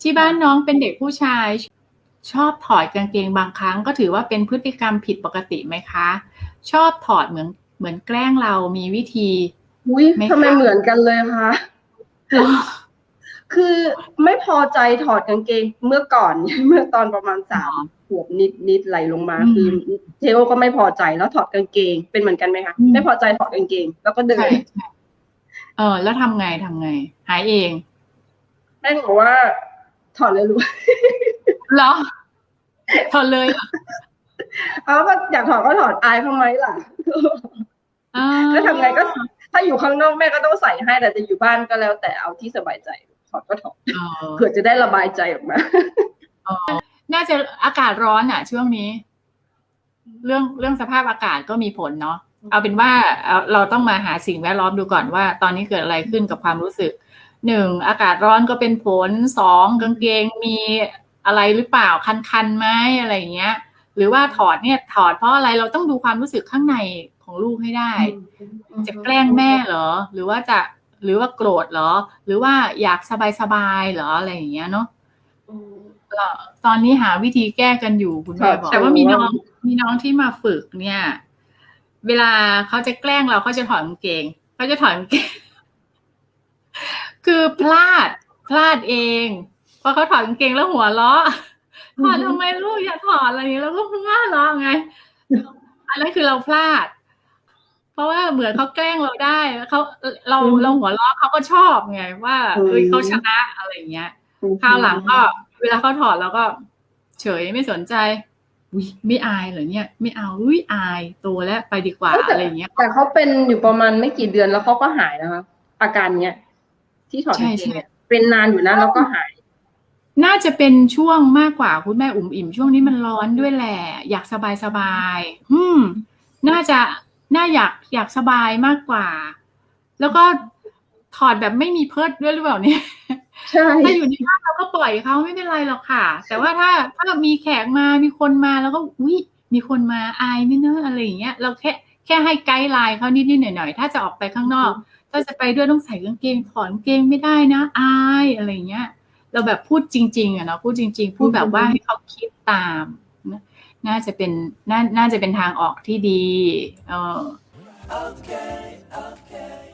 ที่บ้านน้องเป็นเด็กผู้ชาย ชอบถอดกางเกงบางครั้ง ก็ถือว่าเป็นพฤติกรรมผิดปกติไหมคะ ชอบถอดเหมือนเหมือนแกล้งเรามีวิธีอุ้ยไม่ทำไมค่ะเหมือนกันเลยคะเหรอคือไม่พอใจถอดกางเกงเมื่อก่อน เมื่อตอนประมาณสามขวบนิดนิดไหลลงมาอืมคือเทโอก็ไม่พอใจแล้วถอดกางเกงเป็นเหมือนกันไหมคะอืมไม่พอใจถอดกางเกง แล้วก็เดิใช่นใช่เออ แล้วทำไงทำไง หายเองแม่บอกว่า ถอดเลยรู้เหรอถอดเลยเหรอเอาก็อยากถอดก็ถอดอายทำไมล่ะอ่าก็ทำไงก็ถ้าอยู่ข้างนอกแม่ก็ต้องใส่ให้ แต่จะอยู่บ้านก็แล้วแต่เอาที่สบายใจถอดก็ถอดเออเผื่อจะได้ระบายใจออกมาน่าจะอากาศร้อนอะ ช่วงนี้ เรื่องเรื่องสภาพอากาศก็มีผลเนาะเอาเป็นว่าเอาเราต้องมาหาสิ่งแวดล้อมดูก่อนว่า ตอนนี้เกิดอะไรขึ้นกับความรู้สึก หนึ่งอากาศร้อนก็เป็นผลสองกางเกงมีอะไรหรือเปล่าคันๆไหมอะไรอย่างเงี้ย หรือว่าถอดเนี่ยถอดเพราะอะไรเราต้องดูความรู้สึกข้างในของลูกให้ได้ จะแกล้งแม่เหรอ หรือว่าจะหรือว่าโกรธเหรอ หรือว่าอยากสบายๆเหรออะไรอย่างเงี้ยเนาะก็ตอนนี้หาวิธีแก้กันอยู่คุณแม่บอกค่ะแต่ว่ามีน้องมีน้องที่มาฝึกเนี่ย เวลาเขาจะแกล้งเราเขาจะถอดกางเกงเขาจะถอดกางเกง คือพลาดพลาดเองพอเขาถอดกางเกงแล้วหัวเราะถอดทำไมลูกอย่าถอดอะไรอย่างนี้แล้วก็หัวเราะไง อันนั้นคือเราพลาด เพราะว่าเหมือนเขาแกล้งเราได้แล้วเขาเราอืมเราหัวเราะเขาก็ชอบไง ว่าเอ้ยอืมเขาชนะอะไรอย่างเงี้ยคราวหลังก็ เวลาเขาถอดแล้วก็ เฉยไม่สนใจอุ้ยไม่อายเหรอเนี่ย ไม่เอาอุ้ยอายโตแล้วไปดีกว่าอะไรอย่างเงี้ย แต่เขาเป็นอยู่ประมาณไม่กี่เดือนแล้วเขาก็หายนะคะอาการเนี้ย ที่ถอดกางเกงเนี่ยเป็นนานอยู่นะแล้วก็หาย น่าจะเป็นช่วงมากกว่าคุณแม่อุ่มอิ่มช่วงนี้มันร้อนด้วยแหละ อยากสบายสบายๆอืม น่าจะน่าอยากอยากสบายมากกว่า แล้วก็ถอดแบบไม่มีเพิดด้วยหรือเปล่าเนี่ยใช่ถ้าอยู่ในบ้านเราก็ปล่อยเขาไม่เป็นไรหรอกค่ะ แต่ว่าถ้าถ้ามีแขกมามีคนมาแล้วก็อุ้ยมีคนมาอายไหม่เนอะอะไรอย่างเงี้ยเราแค่แค่ให้ไกด์ไลน์เขานิดๆหน่อยๆถ้าจะออกไปข้างนอก ถ้าจะไปด้วยต้องใส่กางเกงถอดกางเกงไม่ได้นะ อายอะไรอย่างเงี้ย เราแบบพูดจริง ๆอะเนาะพูดจริง ๆ พูดแบบว่าให้เขาคิดตามนะน่าจะเป็นน่าน่าจะเป็นทางออกที่ดีเออ Okay, okay.